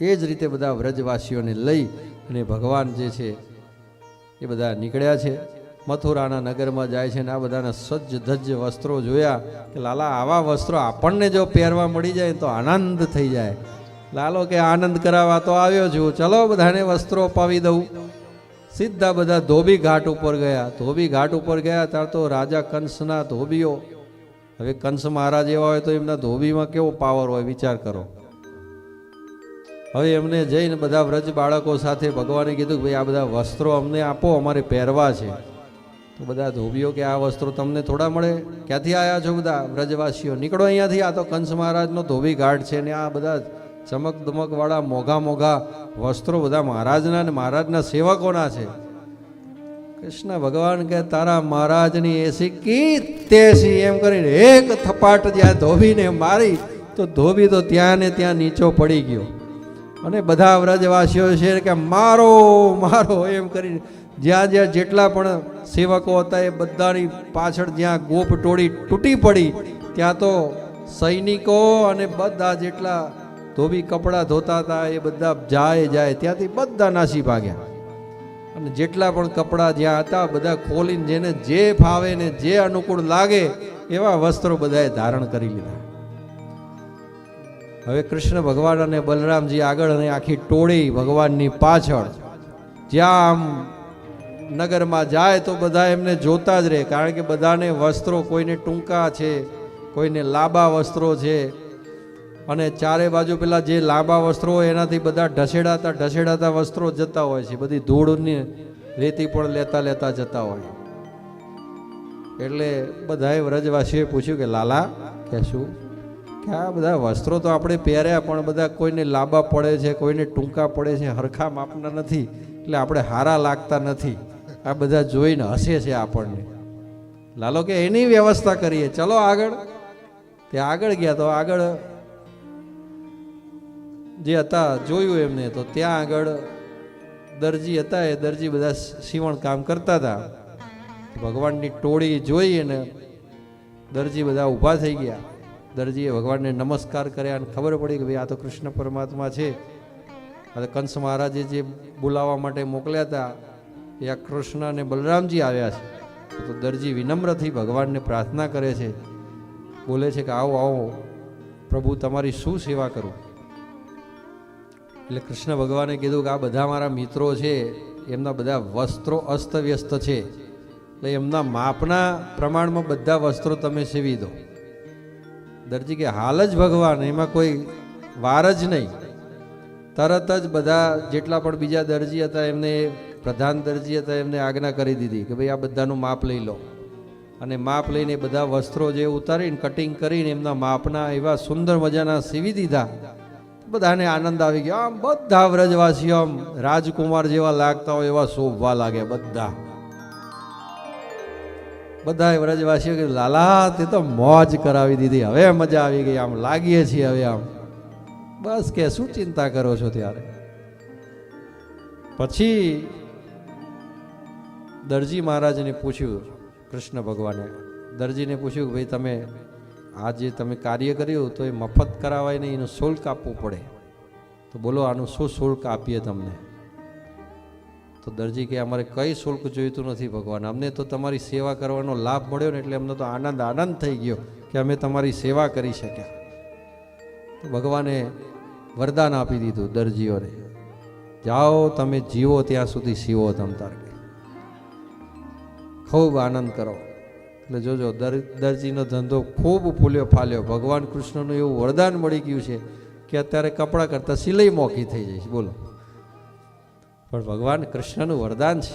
એ જ રીતે બધા વ્રજવાસીઓને લઈ અને ભગવાન જે છે એ બધા નીકળ્યા છે. મથુરાના નગરમાં જાય છે ને આ બધાના સજ્જ ધજ્જ વસ્ત્રો જોયા કે લાલા, આવા વસ્ત્રો આપણને જો પહેરવા મળી જાય તો આનંદ થઈ જાય. લાલો કે આનંદ કરાવવા તો આવ્યો છું. ચલો બધાને વસ્ત્રો અપાવી દઉં. સીધા બધા ધોબી ઘાટ ઉપર ગયા. ધોબી ઘાટ ઉપર ગયા ત્યાં તો રાજા કંસના ધોબીઓ. હવે કંસ મહારાજ એવા હોય તો એમના ધોબીમાં કેવો પાવર હોય વિચાર કરો. હવે એમને જઈને બધા વ્રજ બાળકો સાથે ભગવાને કીધું કે ભાઈ આ બધા વસ્ત્રો અમને આપો, અમારે પહેરવા છે. તો બધા ધોબીઓ કે આ વસ્ત્રો તમને થોડા મળે? ક્યાંથી આવ્યા છો બધા વ્રજવાસીઓ? નીકળો અહીંયાથી, આ તો કંસ મહારાજનો ધોબી ઘાટ છે ને આ બધા ચમક દમકવાળા મોઘા મોઘા વસ્ત્રો બધા મહારાજના ને મહારાજના સેવકોના છે. કૃષ્ણ ભગવાન કે તારા મહારાજની એસી કી તેસી એમ કરીને એક થપાટ જ્યાં ધોબીને મારી, તો ધોબી તો ત્યાં ને ત્યાં નીચો પડી ગયો. અને બધા વ્રજવાસીઓ છે કે મારો મારો એમ કરીને જ્યાં જ્યાં જેટલા પણ સેવકો હતા એ બધાની પાછળ જ્યાં ગોપ ટોળી તૂટી પડી, ત્યાં તો સૈનિકો અને બધા જેટલા ધોબી કપડાં ધોતા હતા એ બધા જાય જાય ત્યાંથી બધા નાસી ભાગ્યા. અને જેટલા પણ કપડાં જ્યાં હતા બધા ખોલીને જેને જે ફાવે ને જે અનુકૂળ લાગે એવા વસ્ત્રો બધાએ ધારણ કરી લીધા. હવે કૃષ્ણ ભગવાન અને બલરામજી આગળ અને આખી ટોળી ભગવાનની પાછળ. જ્યાં આમ નગરમાં જાય તો બધા એમને જોતા જ રહે, કારણ કે બધાને વસ્ત્રો કોઈને ટૂંકા છે, કોઈને લાંબા વસ્ત્રો છે. અને ચારે બાજુ પેલા જે લાંબા વસ્ત્રો હોય એનાથી બધા ઢસેડાતા ઢસેડાતા વસ્ત્રો જતા હોય છે, બધી ધૂળની રેતી પણ લેતા લેતા જતા હોય. એટલે બધાએ વ્રજવાસીઓએ પૂછ્યું કે, લાલા કે શું કે આ બધા વસ્ત્રો તો આપણે પહેર્યા, પણ બધા કોઈને લાંબા પડે છે, કોઈને ટૂંકા પડે છે, હરખા માપના નથી, એટલે આપણે હારા લાગતા નથી. આ બધા જોઈને હસે છે આપણને. લાલો કે એની વ્યવસ્થા કરીએ. ચલો આગળ. તે આગળ ગયા તો આગળ જે હતા, જોયું એમને તો ત્યાં આગળ દરજી હતા, એ દરજી બધા સીવણ કામ કરતા હતા. ભગવાનની ટોળી જોઈ અને દરજી બધા ઊભા થઈ ગયા. દરજીએ ભગવાનને નમસ્કાર કર્યા અને ખબર પડી કે ભાઈ આ તો કૃષ્ણ પરમાત્મા છે. આ તો કંસ મહારાજે જે બોલાવવા માટે મોકલ્યા હતા, એ આ કૃષ્ણ અને બલરામજી આવ્યા છે. તો દરજી વિનમ્રથી ભગવાનને પ્રાર્થના કરે છે. બોલે છે કે આવો આવો, પ્રભુ તમારી શું સેવા કરું? એટલે કૃષ્ણ ભગવાને કીધું કે આ બધા મારા મિત્રો છે, એમના બધા વસ્ત્રો અસ્તવ્યસ્ત છે. એટલે એમના માપના પ્રમાણમાં બધા વસ્ત્રો તમે સીવી દો. દરજી કે હાલ જ ભગવાન, એમાં કોઈ વાર જ નહીં. તરત જ બધા જેટલા પણ બીજા દરજી હતા, એમને પ્રધાન દરજી હતા, એમને આજ્ઞા કરી દીધી કે ભાઈ આ બધાનું માપ લઈ લો. અને માપ લઈને બધા વસ્ત્રો જે ઉતારીને કટિંગ કરીને એમના માપના એવા સુંદર મજાના સીવી દીધા. બધાને આનંદ આવી ગયો. આમ બધા વ્રજવાસીઓ આમ રાજકુમાર જેવા લાગતા હોય એવા શોભવા લાગ્યા બધા. બધા વ્રજવાસીઓ કે લાલા, તે તો મોજ કરાવી દીધી. હવે મજા આવી ગઈ. આમ લાગીએ છીએ હવે આમ. બસ કે, શું ચિંતા કરો છો ત્યારે? પછી દરજી મહારાજને પૂછ્યું, કૃષ્ણ ભગવાને, દરજીને પૂછ્યું કે ભાઈ, તમે આ જે તમે કાર્ય કર્યું તો એ મફત કરાવાય નહીં, એનું શુલ્ક આપવું પડે. તો બોલો, આનું શું શુલ્ક આપીએ તમને? તો દરજી કે અમારે કંઈ શુલ્ક જોઈતું નથી ભગવાન. અમને તો તમારી સેવા કરવાનો લાભ મળ્યો ને એટલે અમને તો આનંદ આનંદ થઈ ગયો કે અમે તમારી સેવા કરી શક્યા. તો ભગવાને વરદાન આપી દીધું દરજીઓને. જાઓ, તમે જીવો, ત્યાં સુધી સીવો તમ તાર કે ખૂબ આનંદ કરો. એટલે જોજો, દર, દરજીનો ધંધો ખૂબ ફૂલ્યો ફાલ્યો. ભગવાન કૃષ્ણનું એવું વરદાન મળી ગયું છે કે અત્યારે કપડાં કરતાં સિલાઈ મોંઘી થઈ જાય છે. બોલો. પણ ભગવાન કૃષ્ણનું વરદાન છે.